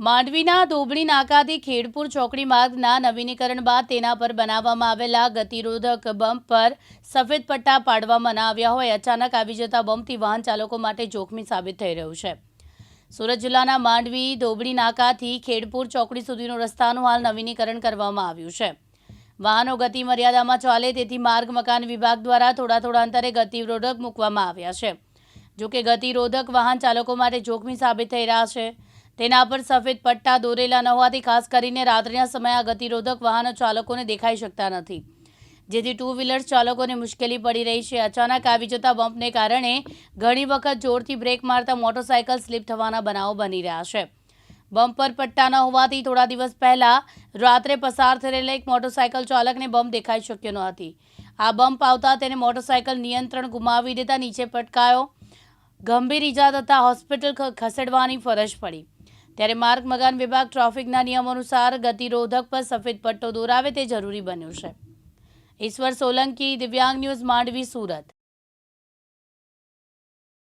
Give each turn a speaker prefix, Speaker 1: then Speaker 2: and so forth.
Speaker 1: માંડવીના ધોબણી નાકાથી ખેડપુર ચોકડી માર્ગના નવીનીકરણ બાદ તેના પર બનાવવામાં આવેલા ગતિરોધક બમ્પ પર સફેદ પટ્ટા પાડવામાં આવ્યા હોય અચાનક આવી જતા બમ્પથી વાહન ચાલકો માટે જોખમી સાબિત થઈ રહ્યું છે. સુરત જિલ્લાના માંડવી ધોબડી નાકાથી ખેડપુર ચોકડી સુધીનો રસ્તાનું હાલ નવીનીકરણ કરવામાં આવ્યું છે. વાહનો ગતિ મર્યાદામાં ચાલે તેથી માર્ગ મકાન વિભાગ દ્વારા થોડા થોડા અંતરે ગતિરોધક મૂકવામાં આવ્યા છે. જોકે ગતિરોધક વાહન ચાલકો માટે જોખમી સાબિત થઈ રહ્યા છે. તેના પર સફેદ પટ્ટા દોરેલા ન હોવાથી ખાસ કરીને રાત્રિના સમયે આ ગતિરોધક વાહનો ચાલકોને દેખાઈ શકતા નથી. જેથી ટુ વ્હીલર્સ ચાલકોને મુશ્કેલી પડી રહી છે. અચાનક આવી જતા બમ્પને કારણે ઘણી વખત જોરથી બ્રેક મારતા મોટરસાયકલ સ્લીપ થવાના બનાવો બની રહ્યા છે. બમ્પ પર પટ્ટા ન હોવાથી થોડા દિવસ પહેલા રાત્રે પસાર થયેલા એક મોટરસાયકલ ચાલકને બમ્પ દેખાઈ શક્યો ન હતી. આ બમ્પ આવતા તેને મોટરસાયકલ નિયંત્રણ ગુમાવી દેતા નીચે પટકાયો. ગંભીર ઈજા થતાં હોસ્પિટલ ખસેડવાની ફરજ પડી. ત્યારે માર્ગ, મકાન વિભાગ ટ્રાફિકના નિયમો અનુસાર ગતિરોધક પર સફેદ પટ્ટો દોરાવે તે જરૂરી બન્યું છે. ઈશ્વર સોલંકી, દિવ્યાંગ ન્યૂઝ, માંડવી, સુરત.